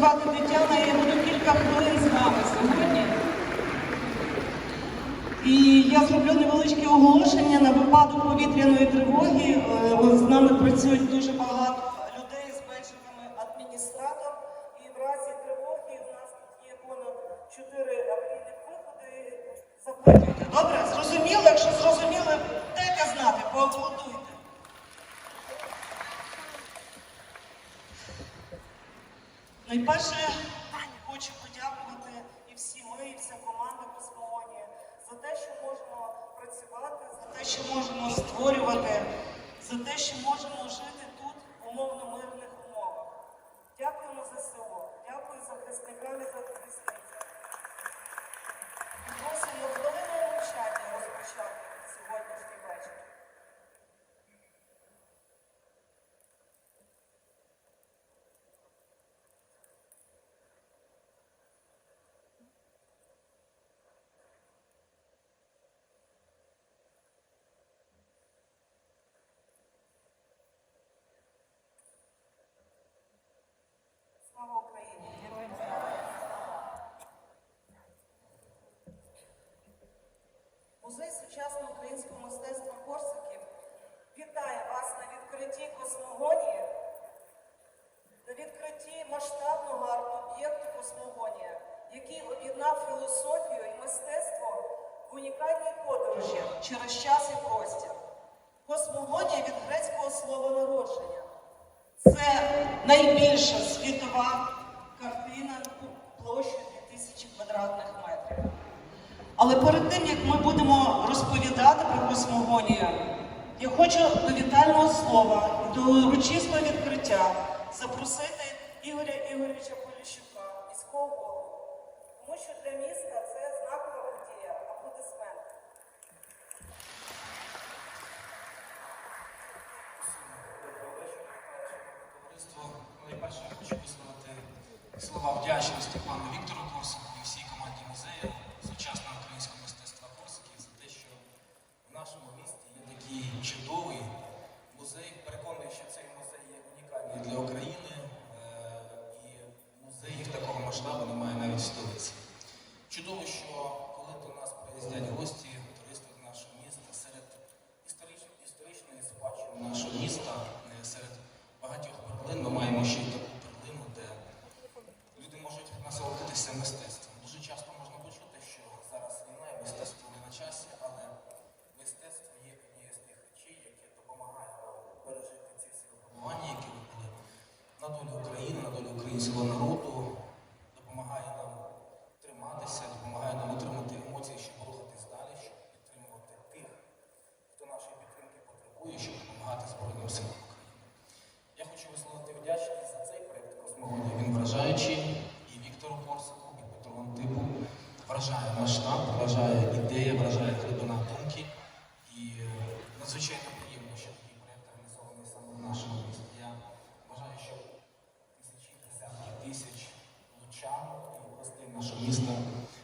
назвати Тетяна, я буду кілька хвилин з вами сьогодні. І я зроблю невеличке оголошення на випадок повітряної тривоги. Е, з нами працюють дуже багато. Перше, хочу подякувати і всі ми, і вся команда Космонія за те, що можемо працювати, за те, що можемо створювати, за те, що можемо жити тут в умовно мирних умовах. Дякуємо за село, дякую захисникам і захисникам. Просимо хвилину мовчання розпочати. Музей сучасного українського мистецтва Корсаків вітає вас на відкритті космогонії, на відкритті масштабного арт-об'єкту Космогонія, який об'єднав філософію і мистецтво в унікальній подорожі через час і простір. Космогонія від грецького слова народження. Це найбільша світова. Але перед тим, як ми будемо розповідати про космогонію, я хочу до вітального слова і до урочистого відкриття запросити Ігоря Ігоровича Поліщука, міського голову, тому що для міста це.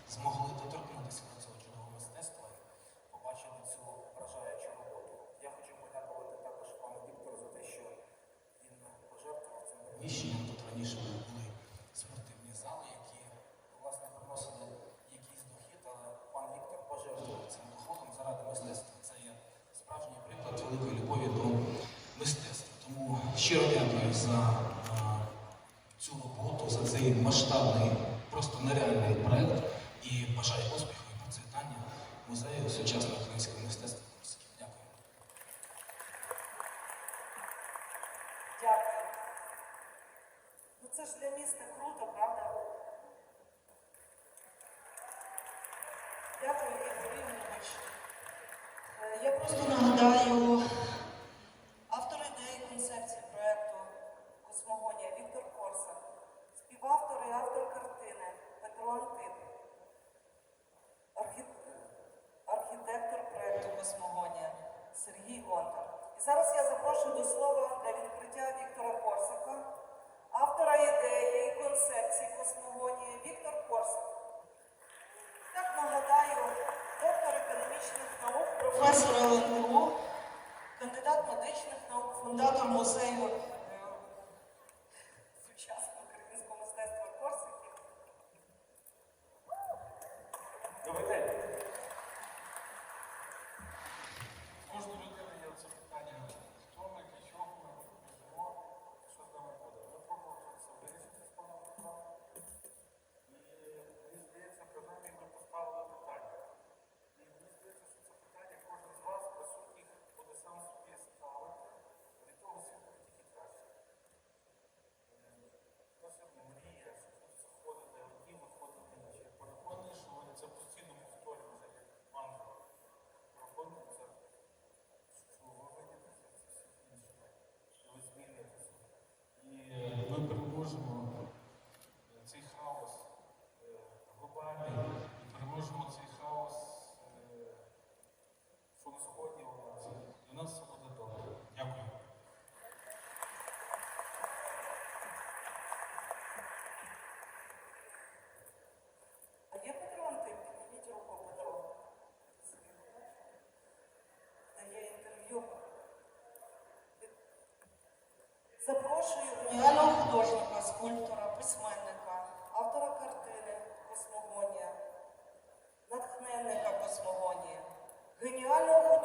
怎么好？сучасного українського. Зараз я запрошую до слова для відкриття Віктора Корсака, автора ідеї і концепції космогонії Віктор Корсак. Так нагадаю, доктор економічних наук, професор ЛНО, кандидат медичних наук, фундатор музею. скульптора, письменника, автора картини Космогонія, натхненника космогонія, геніального.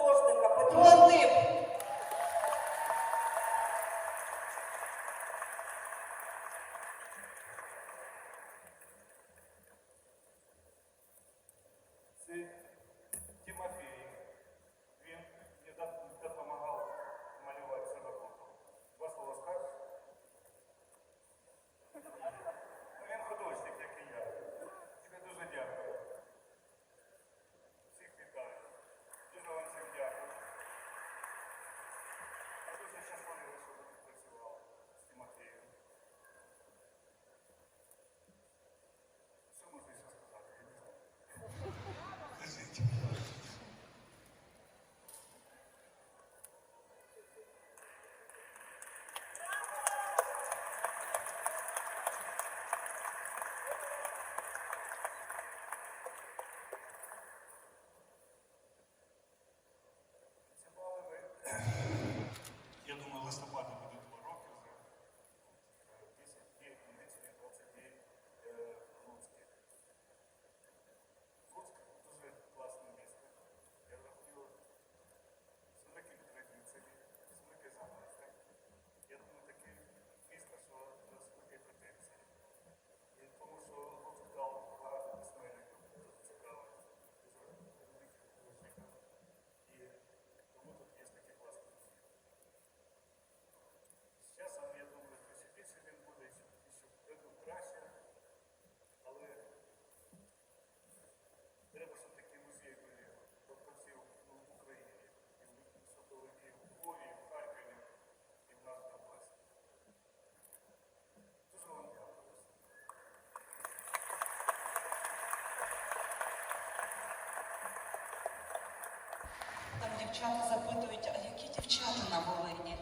дівчата запитують, а які дівчата на Волині?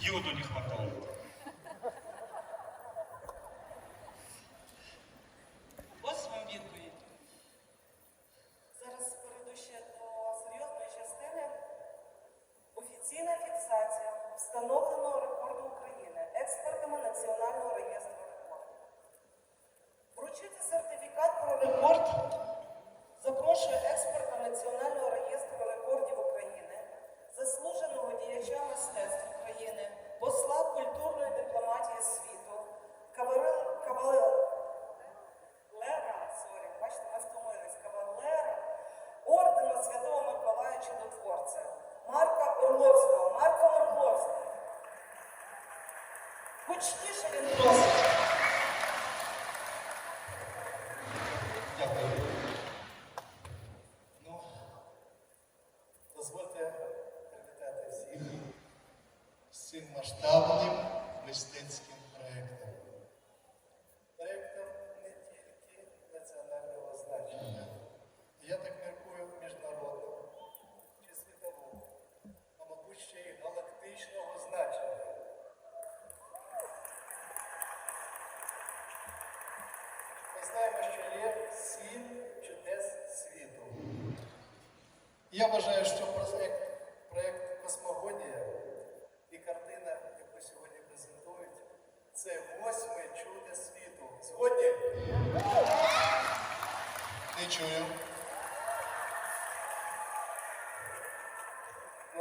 Йоду не хватало. Орловського, Марка Орловського. Гучніше.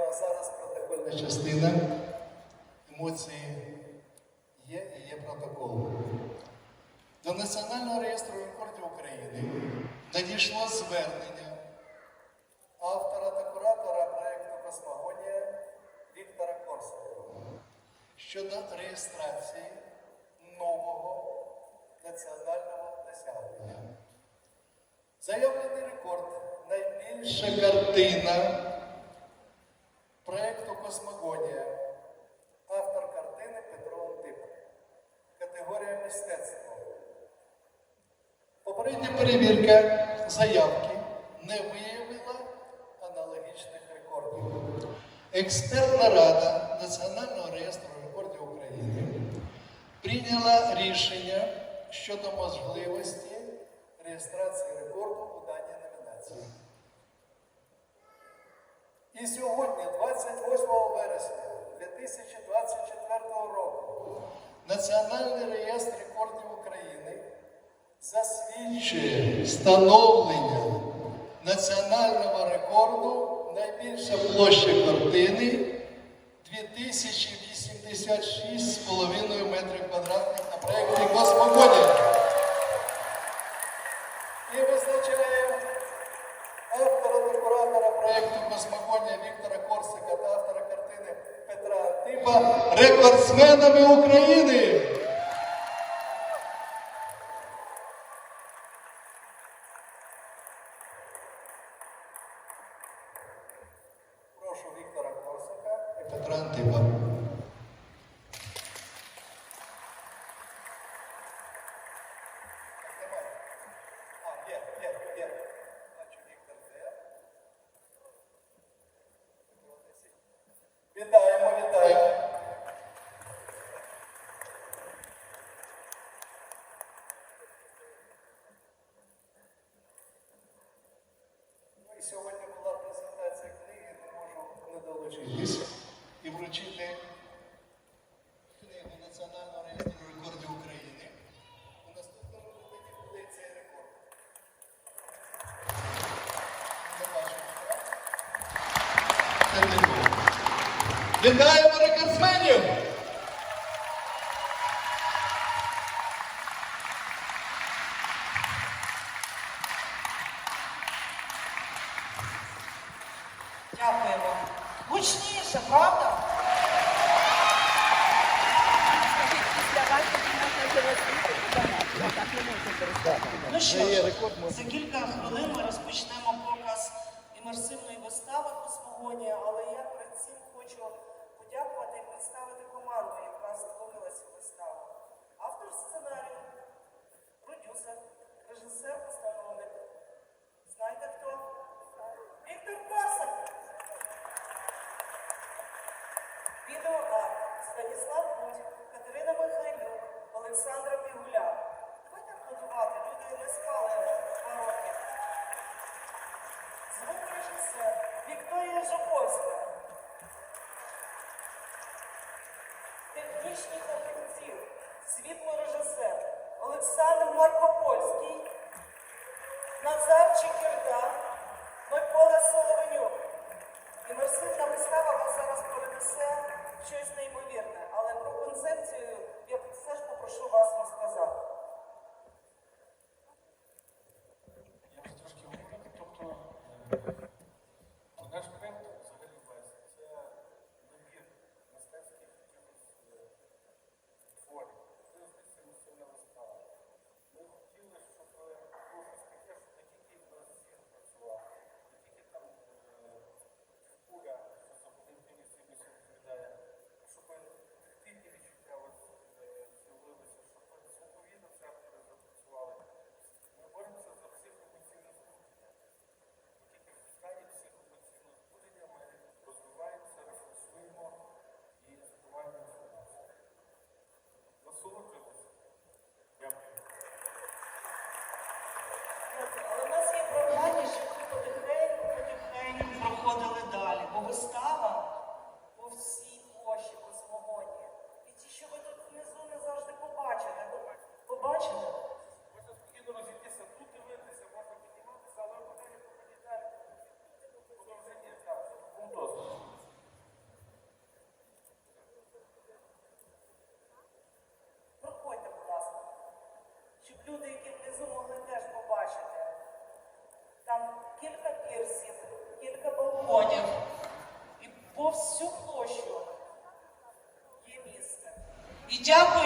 а зараз протокольна частина. Емоції є і є протокол. До Національного реєстру рекордів України надійшло звернення автора та куратора проєкту Космогонія Віктора Корсакова щодо реєстрації нового національного досягнення. Заявлений рекорд найбільша картина проєкту Космогонія, автор картини Петро Антипов. Категорія мистецтва. Попередня перевірка заявки не виявила аналогічних рекордів. Експертна рада Національного реєстру рекордів України прийняла рішення щодо можливості реєстрації рекорду у даній номінації. І сьогодні, 28 вересня 2024 року, Національний реєстр рекордів України засвідчує встановлення національного рекорду найбільша площа картини 2086,5 метрів квадратних на проєкті Космогодія. рекордсменами України. Вітаємо рекордсменів! Дякуємо. Гучніше, правда? Ну що ж, за кілька хвилин ми розпочнемо показ імерсивної вистави «Космогонія», але я перед цим хочу подякувати і представити команду, яка створила цю виставу. Автор сценарію, продюсер, режисер, постановник. Знаєте хто? Віктор Пасов. Відеоарт Станіслав Будь, Катерина Михайлюк, Олександр. академічних фахівців, світлорежисер Олександр Маркопольський, Назар Чекірда, Микола Соловенюк. І Імерсивна вистава вас зараз перенесе щось неймовірне, але про концепцію я все ж попрошу вас розказати. जब